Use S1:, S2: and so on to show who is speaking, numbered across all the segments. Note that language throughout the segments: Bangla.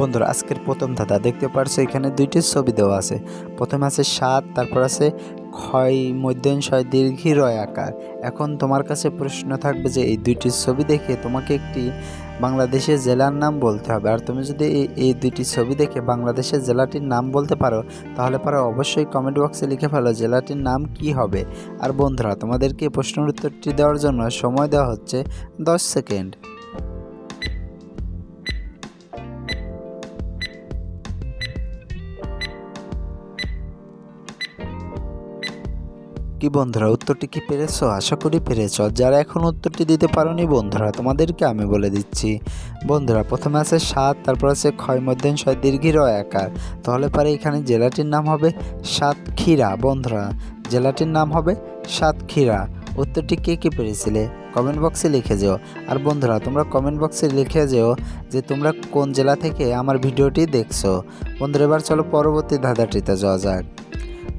S1: বন্ধুরা, আজকের প্রথম ধাঁধা দেখতে পারছ, এখানে দুইটি ছবি দেওয়া আছে। প্রথমে আছে সাত, তারপর আছে ক্ষয়, মধ্যাহ্ন ছয় দীর্ঘি রয় আকার। এখন তোমার কাছে প্রশ্ন থাকবে যে, এই দুইটি ছবি দেখে তোমাকে একটি বাংলাদেশের জেলার নাম বলতে হবে। আর তুমি যদি এই দুইটি ছবি দেখে বাংলাদেশের জেলাটির নাম বলতে পারো, তাহলে পরে অবশ্যই কমেন্ট বক্সে লিখে ফেলো জেলাটির নাম কি হবে। আর বন্ধুরা, তোমাদেরকে প্রশ্নের উত্তরটি দেওয়ার জন্য সময় দেওয়া হচ্ছে দশ সেকেন্ড। কি বন্ধুরা, উত্তরটি কি পেরেছ? আশা করি পেরেছ। যারা এখন উত্তরটি দিতে পারোনি বন্ধুরা, তোমাদেরকে আমি বলে দিচ্ছি। বন্ধুরা, প্রথমে আছে সাত, তারপর আছে ক্ষয় মধ্যাহ্ন ছয় দীর্ঘির একার। তাহলে পারে এখানে জেলাটির নাম হবে সাতক্ষীরা। বন্ধুরা, জেলাটির নাম হবে সাতক্ষীরা। উত্তরটি কে কে পেরেছিলে? কমেন্ট বক্সে লিখে যেও। আর বন্ধুরা, তোমরা কমেন্ট বক্সে লিখে যেও যে তোমরা কোন জেলা থেকে আমার ভিডিওটি দেখছ। বন্ধুরা, এবার চলো পরবর্তী ধাঁধাটিতে যাওয়া যাক।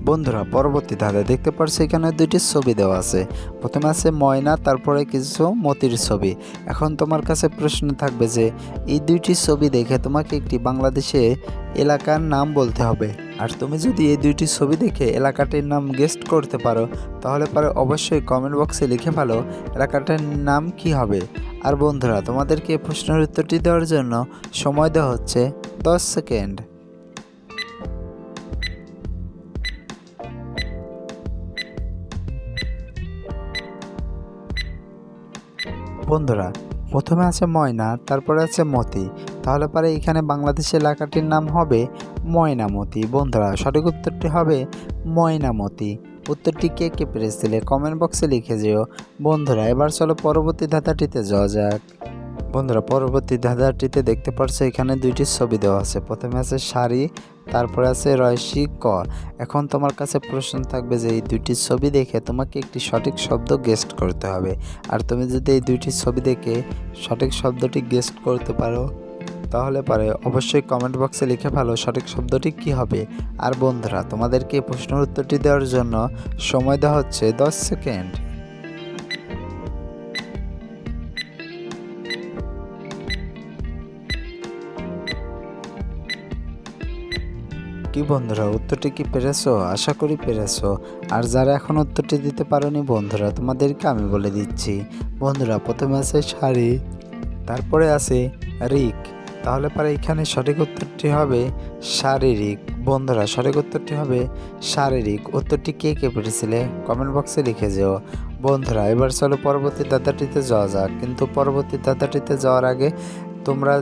S1: বন্ধুরা, পরবর্তী ধাঁধা দেখতে পারছ এখানে দুইটি ছবি দেওয়া আছে। প্রথমে আছে ময়না, তারপরে কিছু মতির ছবি। এখন তোমার কাছে প্রশ্ন থাকবে যে, এই দুইটি ছবি দেখে তোমাকে একটি বাংলাদেশে এলাকার নাম বলতে হবে। আর তুমি যদি এই দুইটি ছবি দেখে এলাকাটির নাম গেস্ট করতে পারো, তাহলে পরে অবশ্যই কমেন্ট বক্সে লিখে ফেলো এলাকাটার নাম কি হবে। আর বন্ধুরা, তোমাদেরকে প্রশ্নের উত্তরটি দেওয়ার জন্য সময় দেওয়া হচ্ছে দশ সেকেন্ড। বন্ধুরা, প্রথমে আছে ময়না, তারপরে আছে মতি। তাহলে পরে এখানে বাংলাদেশের এলাকাটির নাম হবে ময়নামতি। বন্ধুরা, সঠিক উত্তরটি হবে ময়নামতি। উত্তরটি কে কে পেরেছিলে কমেন্ট বক্সে লিখে যেও। বন্ধুরা, এবার চলো পরবর্তী ধাতাটিতে যাওয়া যাক। বন্ধুরা, পরবর্তী ধাঁধাটিতে দেখতে পারছ, এখানে দুইটি ছবি দেওয়া আছে। প্রথমে আছে শাড়ি, তারপরে আছে রয়সি ক। এখন তোমার কাছে প্রশ্ন থাকবে যে এই দুইটি ছবি দেখে তোমাকে একটি সঠিক শব্দ গেস্ট করতে হবে। আর তুমি যদি এই দুইটি ছবি দেখে সঠিক শব্দটি গেস্ট করতে পারো, তাহলে পারে অবশ্যই কমেন্ট বক্সে লিখে ফেলো সঠিক শব্দটি কি হবে। আর বন্ধুরা, তোমাদেরকে প্রশ্নের উত্তরটি দেওয়ার জন্য সময় দেওয়া হচ্ছে দশ সেকেন্ড। কি বন্ধুরা, উত্তরটি কি পেরেছ? আশা করি পেরেছ। আর যারা এখন উত্তরটি দিতে পারোনি বন্ধুরা, তোমাদেরকে আমি বলে দিচ্ছি। বন্ধুরা, প্রথমে আছে শাড়ি, তারপরে আছে রিক। তাহলে পরে এখানে সঠিক উত্তরটি হবে শারীরিক বন্ধুরা, সঠিক উত্তরটি হবে শারীরিক উত্তরটি কে কে পেরেছিলে? কমেন্ট বক্সে লিখে যেও। বন্ধুরা, এবার চলো পরবর্তী দাদাটিতে যাওয়া যাক। কিন্তু পরবর্তী দাদাটিতে যাওয়ার আগে তোমরা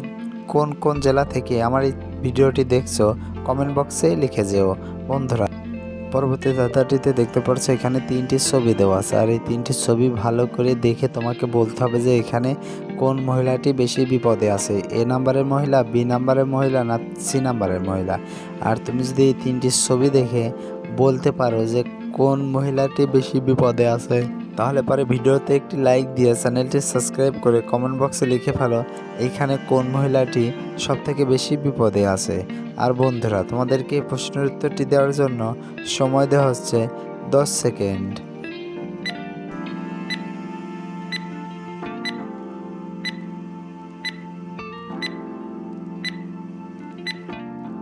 S1: কোন কোন জেলা থেকে আমার এই ভিডিওটি দেখছ কমেন্ট বক্সে লিখে যেও। বন্ধুরা, পরবর্তী দাদাটিতে দেখতে পাচ্ছ এখানে তিনটি ছবি দেওয়া আছে। আর এই তিনটি ছবি ভালো করে দেখে তোমাকে বলতে হবে যে এখানে কোন মহিলাটি বেশি বিপদে আছে। এ নাম্বারের মহিলা, বি নাম্বারের মহিলা না সি নাম্বারের মহিলা? আর তুমি যদি এই তিনটি ছবি দেখে বলতে পারো যে কোন মহিলাটি বেশি বিপদে আছে, তাহলে পরে ভিডিওতে একটি লাইক দিয়ে চ্যানেলটি সাবস্ক্রাইব করে কমেন্ট বক্সে লিখে ফেলো এইখানে কোন মহিলাটি সবথেকে বেশি বিপদে আছে। আর বন্ধুরা তোমাদেরকে এই প্রশ্নের উত্তরটি দেওয়ার জন্য সময় দেওয়া হচ্ছে দশ সেকেন্ড।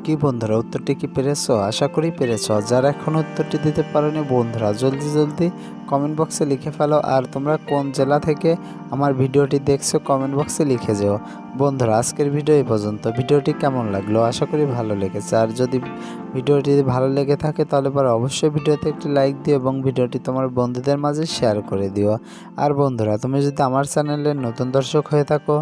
S1: কি বন্ধুরা, উত্তরটি কি পেরেছ? আশা করি পেরেছ। যারা এখন উত্তরটি দিতে পারোনি, বন্ধুরা, জলদি জলদি কমেন্ট বক্সে লিখে ফেলো। আর তোমরা কোন জেলা থেকে আমার ভিডিওটি দেখছ কমেন্ট বক্সে লিখে যেও। বন্ধুরা, আজকের ভিডিও এই পর্যন্ত। ভিডিওটি কেমন লাগল? আশা করি ভালো লেগেছে। আর যদি ভিডিওটি ভালো লেগে থাকে, তাহলে পরে অবশ্যই ভিডিওতে একটি লাইক দিও এবং ভিডিওটি তোমার বন্ধুদের মাঝে শেয়ার করে দিও। আর বন্ধুরা, তুমি যদি আমার চ্যানেলের নতুন দর্শক হয়ে থাকো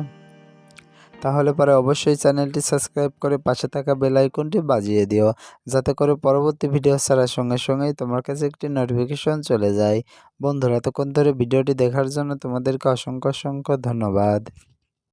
S1: তাহলে পরে অবশ্যই চ্যানেলটি সাবস্ক্রাইব করে পাশে থাকা বেল আইকনটি বাজিয়ে দিও, যাতে করে পরবর্তী ভিডিও ছাড়ার সঙ্গে সঙ্গেই তোমার কাছে একটি নোটিফিকেশন চলে যায়। বন্ধুরা, এতক্ষণ ধরে ভিডিওটি দেখার জন্য তোমাদেরকে অসংখ্য অসংখ্য ধন্যবাদ।